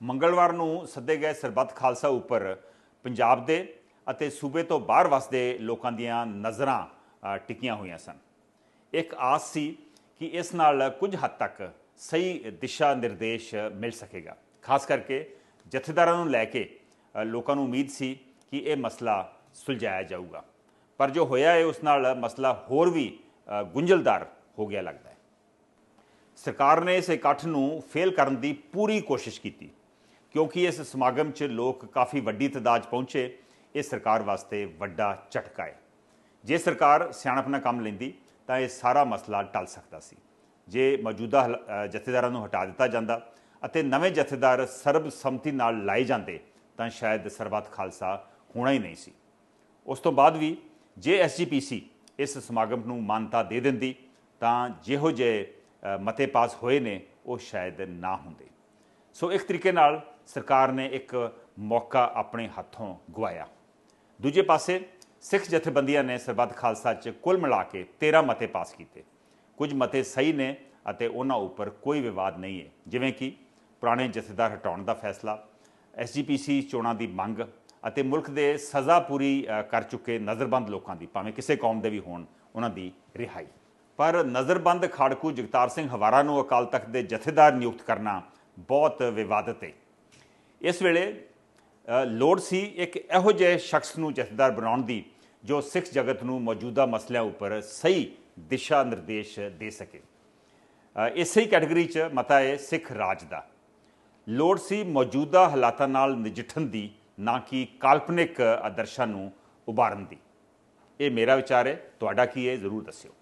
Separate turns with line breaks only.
ਮੰਗਲਵਾਰ ਨੂੰ ਸੱਦੇ ਗਏ ਸਰਬੱਤ ਖਾਲਸਾ ਉੱਪਰ ਪੰਜਾਬ ਦੇ ਅਤੇ ਸੂਬੇ ਤੋਂ ਬਾਹਰ ਵਸਦੇ ਲੋਕਾਂ ਦੀਆਂ ਨਜ਼ਰਾਂ ਅ, ਟਿਕੀਆਂ ਹੋਈਆਂ ਸਨ। ਇੱਕ ਆਸ ਸੀ ਕਿ ਇਸ ਨਾਲ ਕੁਝ ਹੱਦ ਤੱਕ ਸਹੀ ਦਿਸ਼ਾ ਨਿਰਦੇਸ਼ ਮਿਲ ਸਕੇਗਾ। ਖਾਸ ਕਰਕੇ ਜਥੇਦਾਰਾਂ ਨੂੰ ਲੈ ਕੇ ਲੋਕਾਂ ਨੂੰ ਉਮੀਦ ਸੀ ਕਿ ਇਹ ਮਸਲਾ ਸੁਲਝਾਇਆ ਜਾਊਗਾ। ਪਰ ਜੋ ਹੋਇਆ ਹੈ ਉਸ ਨਾਲ ਮਸਲਾ ਹੋਰ ਵੀ ਗੁੰਝਲਦਾਰ ਹੋ ਗਿਆ ਲੱਗਦਾ ਹੈ। ਸਰਕਾਰ ਨੇ ਇਸ ਇਕੱਠ ਨੂੰ ਫੇਲ ਕਰਨ ਦੀ ਪੂਰੀ ਕੋਸ਼ਿਸ਼ ਕੀਤੀ। ਕਿਉਂਕਿ ਇਸ ਸਮਾਗਮ 'ਚ ਲੋਕ ਕਾਫੀ ਵੱਡੀ ਤਾਦਾਦ ਪਹੁੰਚੇ, ਇਹ ਸਰਕਾਰ ਵਾਸਤੇ ਵੱਡਾ ਝਟਕਾ ਹੈ। ਜੇ ਸਰਕਾਰ ਸਿਆਣਪ ਨਾਲ ਕੰਮ ਲੈਂਦੀ, ਤਾਂ ਇਹ ਸਾਰਾ ਮਸਲਾ ਟਲ ਸਕਦਾ ਸੀ। ਜੇ ਮੌਜੂਦਾ ਹਲ- ਜਥੇਦਾਰਾਂ ਨੂੰ ਹਟਾ ਦਿੱਤਾ ਜਾਂਦਾ ਅਤੇ ਨਵੇਂ ਜਥੇਦਾਰ ਸਰਬਸੰਮਤੀ ਨਾਲ ਲਾਏ ਜਾਂਦੇ, ਤਾਂ ਸ਼ਾਇਦ ਸਰਬੱਤ ਖਾਲਸਾ ਹੋਣਾ ਹੀ ਨਹੀਂ ਸੀ। ਉਸ ਤੋਂ ਬਾਅਦ ਵੀ ਜੇ ਐਸਜੀਪੀਸੀ ਇਸ ਸਮਾਗਮ ਨੂੰ ਮਾਨਤਾ ਦੇ ਦਿੰਦੀ, ਤਾਂ ਜਿਹੋ ਜਿਹੇ ਮਤੇ ਪਾਸ ਹੋਏ ਨੇ, ਉਹ ਸ਼ਾਇਦ ਨਾ ਹੁੰਦੇ। ਸੋ ਇੱਕ ਤਰੀਕੇ ਨਾਲ ਸਰਕਾਰ ਨੇ ਇੱਕ ਮੌਕਾ ਆਪਣੇ ਹੱਥੋਂ ਗਵਾਇਆ ਦੂਜੇ ਪਾਸੇ ਸਿੱਖ ਜਥੇਬੰਦੀਆਂ ਨੇ ਸਰਬੱਤ ਖਾਲਸਾ 'ਚ ਕੁੱਲ ਮਿਲਾ ਕੇ 13 ਮਤੇ ਪਾਸ ਕੀਤੇ। ਕੁਝ ਮਤੇ ਸਹੀ ਨੇ ਅਤੇ ਉਹਨਾਂ ਉੱਪਰ ਕੋਈ ਵਿਵਾਦ ਨਹੀਂ ਹੈ ਜਿਵੇਂ ਕਿ ਪੁਰਾਣੇ ਜਥੇਦਾਰ ਹਟਾਉਣ ਦਾ ਫੈਸਲਾ ਐਸਜੀਪੀਸੀ ਚੋਣਾਂ ਦੀ ਮੰਗ ਅਤੇ ਮੁਲਕ ਦੇ ਸਜ਼ਾ ਪੂਰੀ ਕਰ ਚੁੱਕੇ ਨਜ਼ਰਬੰਦ ਲੋਕਾਂ ਦੀ, ਭਾਵੇਂ ਕਿਸੇ ਕੌਮ ਦੇ ਵੀ ਹੋਣ, ਉਹਨਾਂ ਦੀ ਰਿਹਾਈ। ਪਰ ਨਜ਼ਰਬੰਦ ਖਾੜਕੂ ਜਗਤਾਰ ਸਿੰਘ ਹਵਾਰਾ ਨੂੰ ਅਕਾਲ ਤਖਤ ਦੇ ਜਥੇਦਾਰ ਨਿਯੁਕਤ ਕਰਨਾ ਬਹੁਤ ਵਿਵਾਦਤ ਹੈ। ਇਸ ਵੇਲੇ ਲੋੜ ਸੀ ਇੱਕ ਇਹੋ ਜਿਹੇ ਸ਼ਖਸ ਨੂੰ ਜਥੇਦਾਰ ਬਣਾਉਣ ਦੀ ਜੋ ਸਿੱਖ ਜਗਤ ਨੂੰ ਮੌਜੂਦਾ ਮਸਲਿਆਂ ਉੱਪਰ ਸਹੀ ਦਿਸ਼ਾ ਨਿਰਦੇਸ਼ ਦੇ ਸਕੇ। ਅ, ਇਸੇ ਹੀ ਕੈਟਾਗਰੀ 'ਚ ਮਤਾ ਹੈ ਸਿੱਖ ਰਾਜ ਦਾ। ਲੋੜ ਸੀ ਮੌਜੂਦਾ ਹਾਲਾਤਾਂ ਨਾਲ ਨਜਿੱਠਣ ਦੀ ਨਾ ਕਿ ਕਾਲਪਨਿਕ ਆਦਰਸ਼ਾਂ ਨੂੰ ਉਭਾਰਨ ਦੀ। ਇਹ ਮੇਰਾ ਵਿਚਾਰ ਹੈ ਤੁਹਾਡਾ ਕੀ ਹੈ ਜ਼ਰੂਰ ਦੱਸਿਓ।